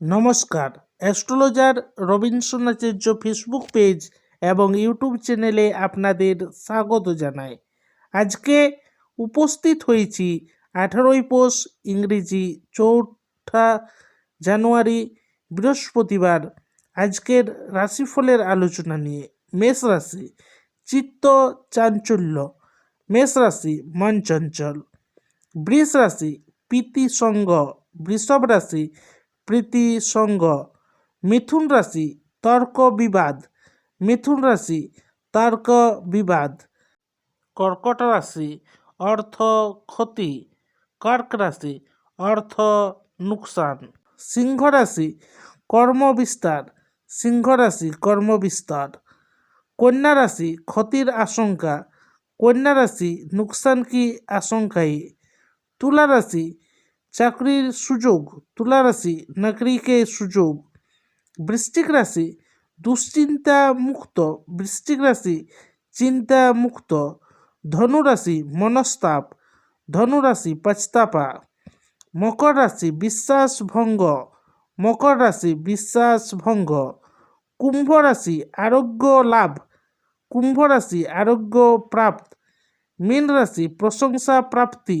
নমস্কার। Astrologer Robinson Acharya Facebook page এবং YouTube চ্যানেলে আপনাদের স্বাগত জানাই। আজকে উপস্থিত হয়েছি আঠারোই পৌষ ইংরেজি চৌঠা জানুয়ারি, বৃহস্পতিবার। আজকের রাশিফলের আলোচনা নিয়ে মেষ রাশি, চিত্ত চাঞ্চল্য, মেষ রাশি, মন চঞ্চল। বৃষ রাশি, প্রীতি সঙ্গ, বৃষভ রাশি প্রীতি সঙ্গ মিথুন রাশি তর্ক বিবাদ মিথুন রাশি তর্ক বিবাদ কর্কট রাশি অর্থ ক্ষতি কর্ক রাশি অর্থ নুকসান সিংহ রাশি, কর্মবিস্তার। সিংহ রাশি, কর্মবিস্তার। কন্যা রাশি, ক্ষতির আশঙ্কা। কন্যা রাশি, নুকসান কি আশঙ্কাই। তুলা রাশি চাকরির সুযোগ, তুলা রাশি নকরিকে সুযোগ বৃষ্টিক রাশি দুশ্চিন্তা মুক্ত বৃষ্টিক রাশি চিন্তা মুক্ত ধনু রাশি, মনস্তাপ, ধনু রাশি পছতাপা মকর রাশি বিশ্বাস ভঙ্গ মকর রাশি বিশ্বাস ভঙ্গ কুম্ভ রাশি, আরোগ্য লাভ, কুম্ভ রাশি, আরোগ্য প্রাপ্ত, মীন রাশি, প্রশংসা প্রাপ্তি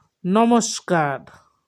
নমস্কার।